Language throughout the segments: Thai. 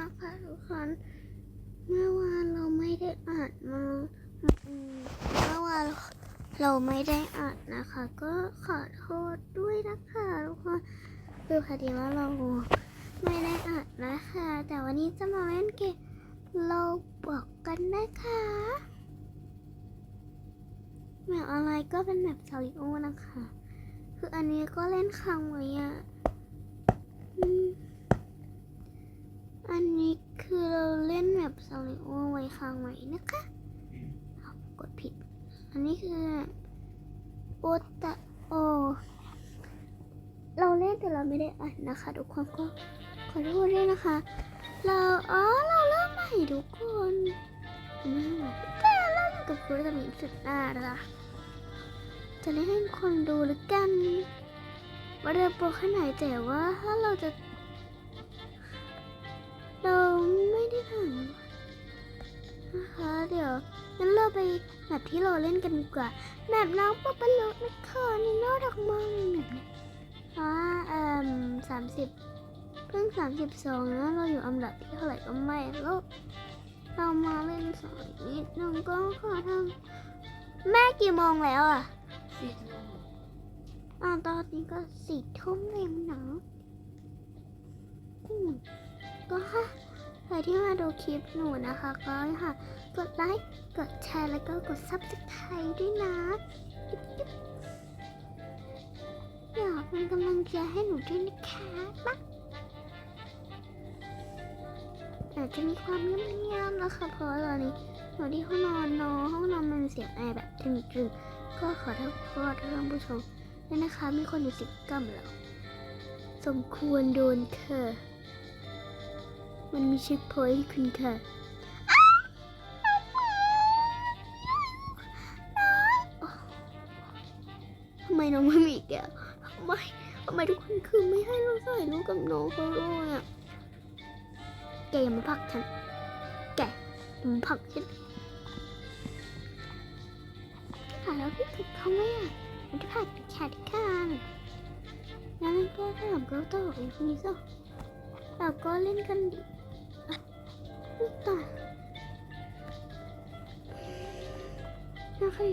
นะคะทุกคนเมื่อวานเราไม่ได้อ่านมาเมื่อวานเราไม่ได้อ่านนะคะ ก็ขอโทษด้วยนะคะทุกคนคือพอดีว่าเราไม่ได้อ่านนะคะ แต่วันนี้จะมาเล่นเกมเราบอกกันนะคะแบบอะไรก็เป็นแบบซาริโอนะคะ คืออันนี้ก็เล่นครั้งไว้อะอืม อันนี้คือเราเล่น แบบซาริโอไว้ค้างไว้นะคะกดผิด อันนี้คือโอตะโอ เราเล่นแต่เราไม่ได้อ่านนะคะ ทุกคนก็ขอโทษด้วยนะคะ เราอ๋อเราเริ่มใหม่ทุกคนไม่ไหวแต่เล่นกับคุณจะมีสุดน่ารักจะได้ให้คนดูหรือกันว่าเราโปรแค่ไหนแต่ว่าถ้าเราจะ เราไม่ได้ถามนะคะ เดี๋ยวงั้นเราไปแบบที่เราเล่นกันดีกว่าแบบน้องปะปะโลกนะคะนี่น่ารักมากเลยแบบนี้อ่าเอ่มสามสิบเพิ่งสามสิบสองนะเราอยู่อันดับที่เท่าไหร่ก็ไม่รู้เรามาเล่นสอนนิดนึงก็ขอทำแม่กี่โมงแล้วอะสี่ทุ่มอ่าตอนนี้ก็สี่ทุ่มแล้วเนาะอืม ก็ค่ะใครที่มาดูคลิปหนูนะคะ ก็ค่ะ กดไลค์ กดแชร์ แล้วก็กดซับสไครต์ด้วยนะจุ๊บจุ๊บอยากเป็นกำลังใจให้หนูด้วยนะคะปักอาจจะมีความเงียบๆนะคะเพราะว่าตอนนี้หนูที่ห้องนอนเนอะห้องนอนมันเสียงแอร์แบบตึงๆก็ขอโทษขอโทษท่านผู้ชมนี่นะคะ มีคนอยู่สิบกัมแล้ว สมควรโดนค่ะ มันมีเช็คพอยต์ให้คุณค่ะทำไมน้องไม่มีอีกแกทำไมทำไมทุกคนคือไม่ให้เราใส่ลูกกับน้องเขาเลยอะแกอย่ามาผลักฉัน แกอย่ามาผลักฉันค่ะแล้วพี่ถึกเขาไหมอะมันจะผ่านแค่ที่ข้างงั้นก็ถามก็ต่ออีกนิดสิเราก็เล่นกันดิ ตายนะคะ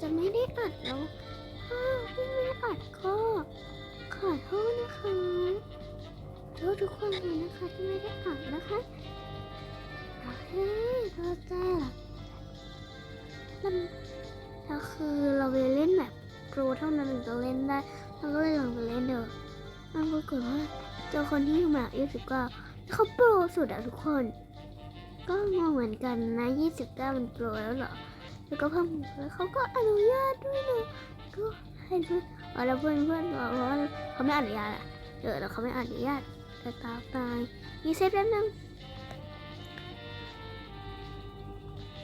จะไม่ได้อัดแล้วอ้าไม่ได้อัดก็ขอโทษนะคะโทษทุกคนเลยนะคะที่ไม่ได้อัดนะคะโอเคเข้าใจละมันแล้วคือเราไปเล่นแบบโปรเท่านั้นถึงจะเล่นได้เราก็เลยลองไปเล่นเถอะมันปรากฏว่า เจอคนที่อยู่แบบยี่สิบเก้าเขาโปรสุดอะทุกคน ก็งงเหมือนกันนะยี่สิบเก้ามันโปรแล้วเหรอ แล้วก็เพิ่มแล้วเขาก็อนุญาตด้วยนะก็ให้เพื่อนเอาแล้วเพื่อนเพื่อนบอกว่าเขาไม่อนุญาตอะเออแล้วเขาไม่อนุญาตแต่ตาตายรีเซ็ตแป๊บนึง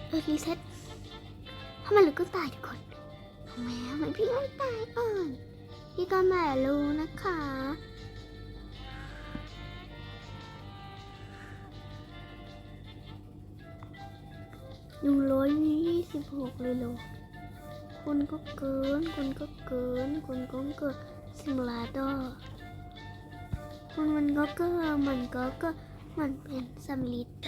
เออรีเซ็ตทำไมเราก็ตายทุกคนทำไมทำไมพี่ไม่ตายก่อนพี่ก็ไม่รู้นะคะ อยู่ร้อยยี่สิบหกเลยเหรอคนก็เกิน คนก็เกิน คนก็เกินซิมลาดอคนมันก็เกินมันก็เก็มันเป็นซัมลิโต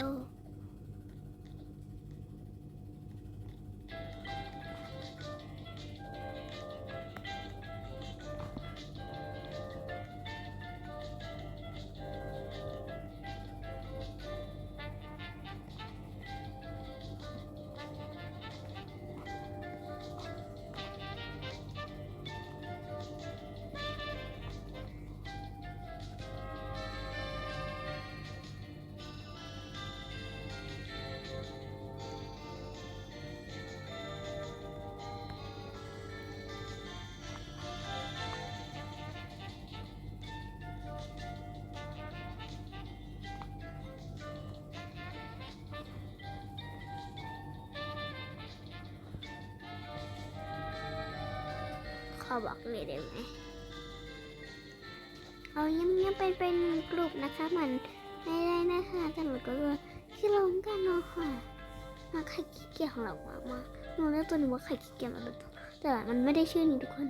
อบอกเลยได้ไหมเอาเงียบๆไปเป็นกลุ่มนะคะมันไม่ได้นะคะแต่มันก็ที่ลงกันเนาะค่ะมาไข่ขี้เกียจของเรามากมาหนูเรียกตัวนี้ว่าไข่ขี้เกียจมาตัวแต่มันไม่ได้ชื่อนี้ทุกคน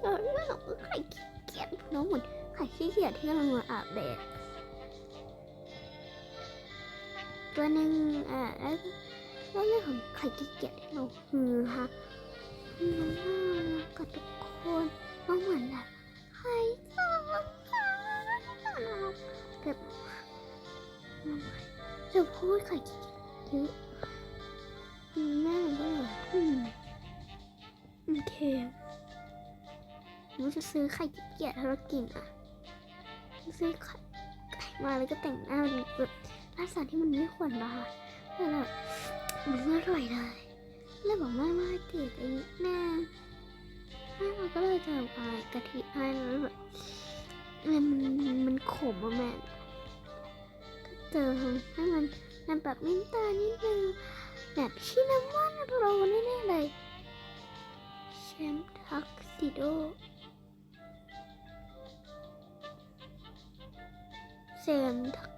เออไม่หรอกไข่ขี้เกียจน้องเหมือนไข่ขี้เกียจที่กำลังมาอาบแดดตัวหนึ่งอ่าแล้วแล้วเรื่องของไข่ขี้เกียจที่เราฮือฮะมันน่ารักกับทุกคนมันเหมือนแบบไข่สองแบบจะพูดไข่ขี้เยอะแม่ก็แบบอืมโอเคหนูจะซื้อไข่เกียจให้เรากินอะซื้อไข่ไข่มาแล้วก็แต่งหน้ามันแบบลักษณะที่มันไม่ควรได้แล้วแบบมันอร่อยเลย แล้วบอกแม่ว่าติดไอ้แม่แม่เราก็เลยจะเอากะทิให้แล้วแบบมันมันมันขมอะแม่ก็เจอให้มันมันแบบน้ำตานิดนึงแบบชินามอนโรแน่ๆเลยแชมป์ทักซิโดเซมทัก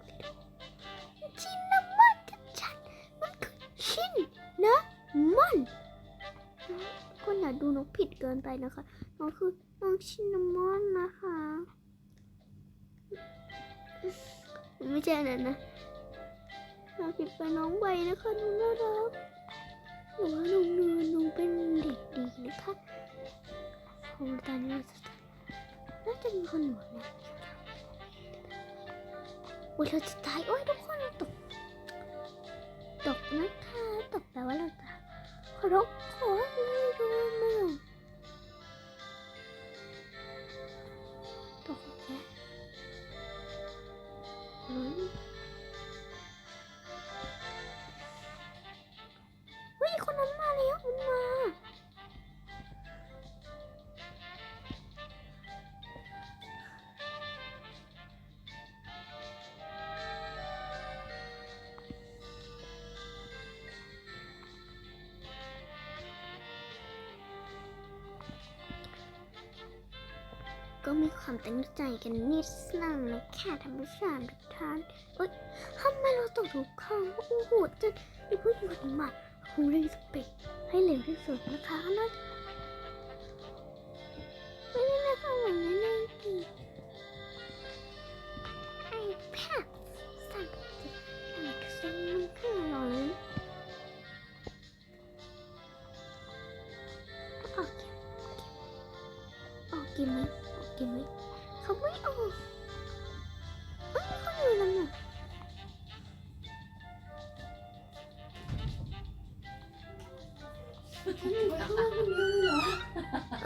มอนคนอย่าดูน้องผิดเกินไปนะคะน้องคือน้องชินามอนนะคะ ไม่ใช่นนั้นนะน้องผิดไปน้องใบนะคะน้องน่ารักหนูว่าน้องเนือน้องเป็นเด็กดีนะคะโอ้ตอนนี้น่าจะมีคนหนุนนะโอ้ยเราจะตายโอ้ยทุกคนเราตก ตกนะคะ ตกแปลว่าเราตาย ขอร้องขอ ก็มีความตั้งใจกันนิดนึงนะแค่ธรรมชาติทุกท่านเอ้ยทำไมเราตกทุกครั้งโอ้โหจะมีผู้หญิงคนนี้มาคงเร่งสปีดให้เร็วที่สุดนะคะนะไม่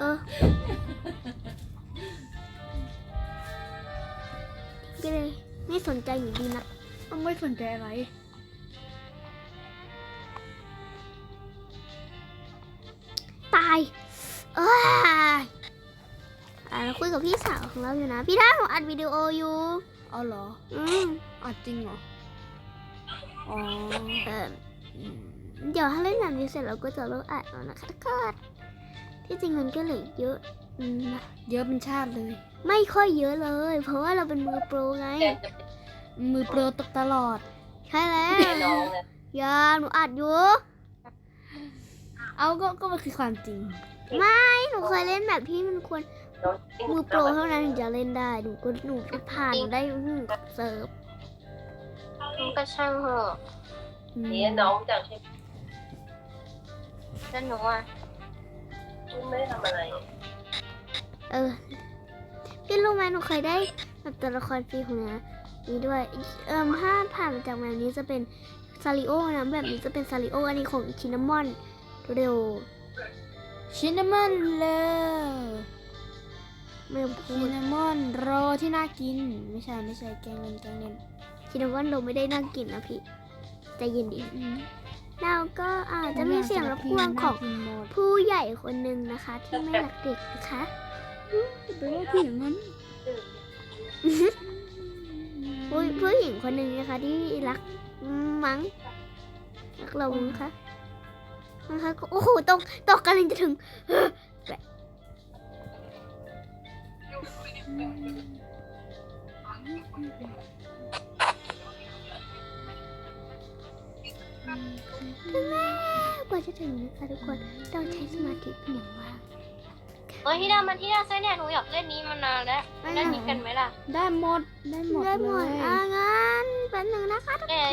ออก็เลยไม่สนใจอยู่ดีนะไม่สนใจอะไรตายเอ้ยอะเราคุยกับพี่สาวของเราอยู่นะ พี่ด้าหนูอัดวิดีโออยู่เอาเหรอ อืมอัดจริงเหรอ อ๋อ เออเดี๋ยวถ้าเล่นแบบนี้เสร็จเราก็จะเลิกอัดแล้วนะคะทุกคน ที่จริงมันก็เหลือเยอะอืมนะเยอะเป็นชาติเลย ไม่ค่อยเยอะเลย เพราะว่าเราเป็นมือโปรไง มือโปรตกตลอด ใช่แล้วน้องเนี่ยอยาหนูอัดอยู่ เอาก็ก็มันคือความจริง ไม่หนูเคยเล่นแบบที่มันควรน้องมือโปรเท่านั้นถึงจะเล่นได้หนูก็หนูไปผ่านได้หนึ่งเซิร์ฟก็ช่างเหอะอืมนี่น้องจากที่แล้วหนูอะ ไม่ได้ทำอะไร เออ พี่รู้ไหมหนูเคยได้แบบตัวละครฟรีของเนี้ยนี้ด้วย เอิ่มถ้าผ่านมาจากแบบนี้จะเป็นซาริโอนะแบบนี้จะเป็นซาริโออันนี้ของชินามอนเร็วชินนามอนเลยไม่ต้องพูชิดนนามอนโรที่น่ากิน ไม่ใช่ไม่ใช่แกงเล่นแกงเล่นชินามอนเราไม่ได้นั่งกินนะพี่ใจเย็นดีอืม แล้วก็อาจจะมีเสียงรบกวนของน่ากินหมดผู้ใหญ่คนหนึ่งนะคะ ที่ไม่รักเด็กนะคะไปว่าพี่อย่างนั้นผู้ผู้หญิงคนหนึ่งนะคะ ที่รักมั้งรักเรามั้งคะนะคะก็โอ้โหตกตกกำลังจะถึงถึง แล้วกว่าจะถึงนะคะทุกคนต้องใช้สมาธิเป็นอย่างมากค่ะเอ้ยที่ดามันที่ดาเส้นเนี่ยหนูอยากเล่นนี้มานานแล้วเล่นนี้กันไหมล่ะได้หมดได้หมดได้หเลมดยอะงั้นเป็นหนึ่งนะคะทุกเอ้ย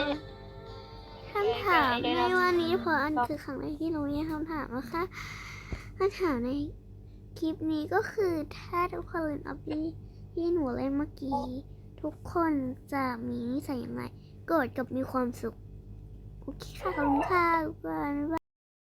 คนคำถามเดี๋ยวในเดี๋ยววันนี้เพราะอันคือครั้งแรกที่หนูมีคำถามนะคะคำถามในคลิปนี้ก็คือถ้าทุกคนเล่นออบบี้ที่หนูเล่นเมื่อกี้ ทุกคนจะมีนิสัยยังไงโกรธกับมีความสุข โอเคค่ะ